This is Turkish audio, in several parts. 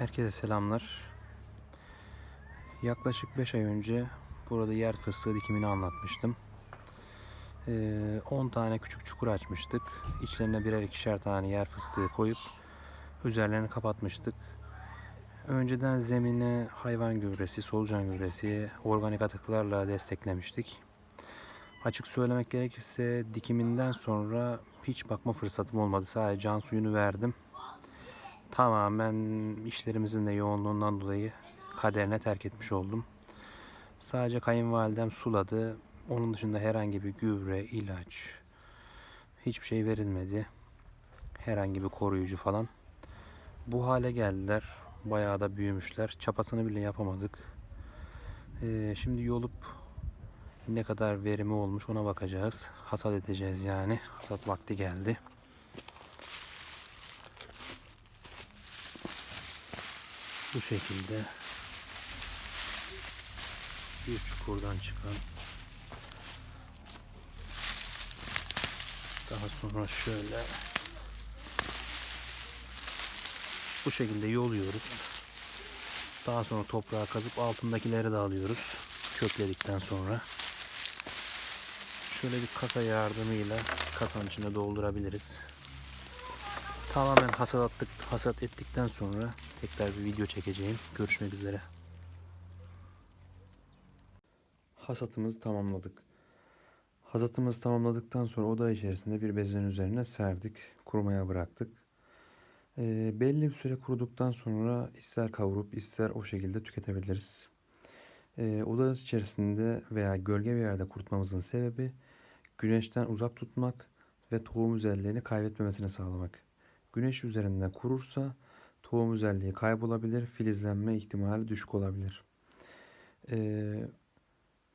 Herkese selamlar. Yaklaşık 5 ay önce burada yer fıstığı dikimini anlatmıştım. Ee, 10 tane küçük çukur açmıştık. İçlerine birer ikişer tane yer fıstığı koyup üzerlerini kapatmıştık. Önceden zemine hayvan gübresi, solucan gübresi, organik atıklarla desteklemiştik. Açık söylemek gerekirse dikiminden sonra hiç bakma fırsatım olmadı. Sadece can suyunu verdim tamamen işlerimizin de yoğunluğundan dolayı kaderine terk etmiş oldum. Sadece kayınvalidem suladı. Onun dışında herhangi bir gübre, ilaç, hiçbir şey verilmedi. Herhangi bir koruyucu falan. Bu hale geldiler. Bayağı da büyümüşler. Çapasını bile yapamadık. Ee, şimdi yolup ne kadar verimi olmuş ona bakacağız. Hasat edeceğiz yani. Hasat vakti geldi. Bu şekilde bir çukurdan çıkan daha sonra şöyle bu şekilde yoluyoruz. Daha sonra toprağa kazıp altındakileri de alıyoruz. Kökledikten sonra. Şöyle bir kasa yardımıyla kasanın içine doldurabiliriz. Tamamen hasat, attık, hasat ettikten sonra tekrar bir video çekeceğim. Görüşmek üzere. Hasatımızı tamamladık. Hasatımızı tamamladıktan sonra oda içerisinde bir bezin üzerine serdik. Kurumaya bıraktık. Ee, belli bir süre kuruduktan sonra ister kavurup ister o şekilde tüketebiliriz. Ee, oda içerisinde veya gölge bir yerde kurutmamızın sebebi güneşten uzak tutmak ve tohum özelliğini kaybetmemesini sağlamak. Güneş üzerinde kurursa tohum özelliği kaybolabilir, filizlenme ihtimali düşük olabilir. Ee,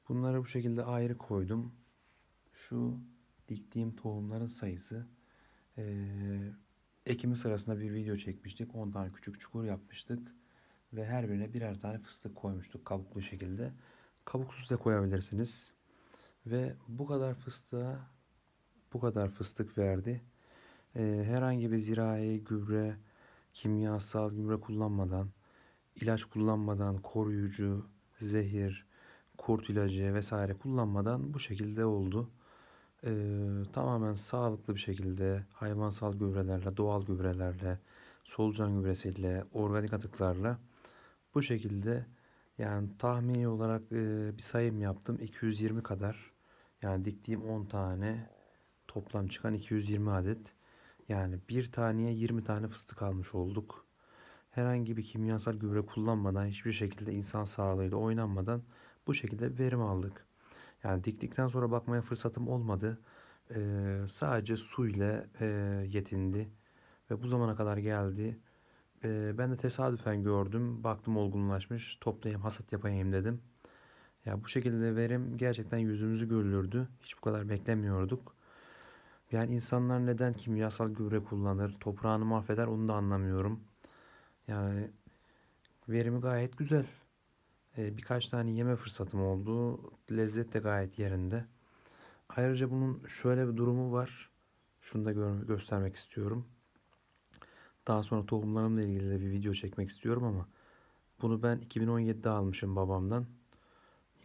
bunları bu şekilde ayrı koydum. Şu diktiğim tohumların sayısı. Ee, ekimi sırasında bir video çekmiştik. 10 tane küçük çukur yapmıştık. Ve her birine birer tane fıstık koymuştuk kabuklu şekilde. Kabuksuz da koyabilirsiniz. Ve bu kadar fıstığa bu kadar fıstık verdi. Ee, herhangi bir zirai gübre, kimyasal gübre kullanmadan, ilaç kullanmadan, koruyucu, zehir, kurt ilacı vesaire kullanmadan bu şekilde oldu. Ee, tamamen sağlıklı bir şekilde hayvansal gübrelerle, doğal gübrelerle, solucan gübresiyle, organik atıklarla bu şekilde yani tahmini olarak e, bir sayım yaptım 220 kadar yani diktiğim 10 tane toplam çıkan 220 adet yani bir taneye 20 tane fıstık almış olduk. Herhangi bir kimyasal gübre kullanmadan hiçbir şekilde insan sağlığıyla oynanmadan bu şekilde verim aldık. Yani diktikten sonra bakmaya fırsatım olmadı. Ee, sadece su ile e, yetindi ve bu zamana kadar geldi. Ee, ben de tesadüfen gördüm. Baktım olgunlaşmış. Toplayayım, hasat yapayım dedim. Ya bu şekilde verim gerçekten yüzümüzü güldürdü. Hiç bu kadar beklemiyorduk. Yani insanlar neden kimyasal gübre kullanır, toprağını mahveder onu da anlamıyorum. Yani verimi gayet güzel. Ee, birkaç tane yeme fırsatım oldu. Lezzet de gayet yerinde. Ayrıca bunun şöyle bir durumu var. Şunu da gö- göstermek istiyorum. Daha sonra tohumlarımla ilgili de bir video çekmek istiyorum ama bunu ben 2017'de almışım babamdan.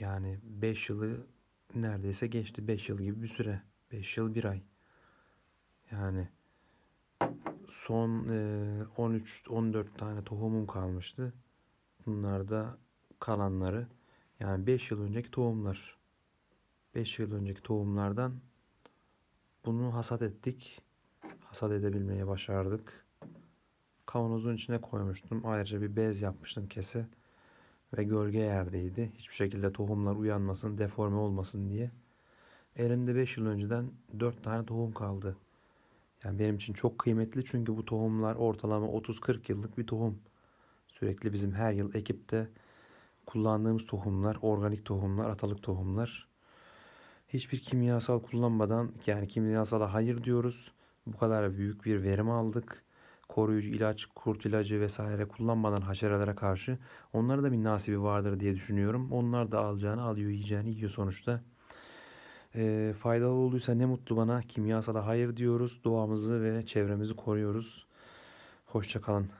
Yani 5 yılı neredeyse geçti. 5 yıl gibi bir süre. 5 yıl 1 ay. Yani son 13-14 tane tohumum kalmıştı. Bunlar da kalanları. Yani 5 yıl önceki tohumlar. 5 yıl önceki tohumlardan bunu hasat ettik. Hasat edebilmeyi başardık. Kavanozun içine koymuştum. Ayrıca bir bez yapmıştım kese. Ve gölge yerdeydi. Hiçbir şekilde tohumlar uyanmasın, deforme olmasın diye. Elimde 5 yıl önceden 4 tane tohum kaldı. Yani benim için çok kıymetli çünkü bu tohumlar ortalama 30-40 yıllık bir tohum. Sürekli bizim her yıl ekipte kullandığımız tohumlar, organik tohumlar, atalık tohumlar. Hiçbir kimyasal kullanmadan yani kimyasala hayır diyoruz. Bu kadar büyük bir verim aldık. Koruyucu ilaç, kurt ilacı vesaire kullanmadan haşerelere karşı onlara da bir nasibi vardır diye düşünüyorum. Onlar da alacağını alıyor, yiyeceğini yiyor sonuçta. E, faydalı olduysa ne mutlu bana. Kimyasala hayır diyoruz. Doğamızı ve çevremizi koruyoruz. Hoşça kalın.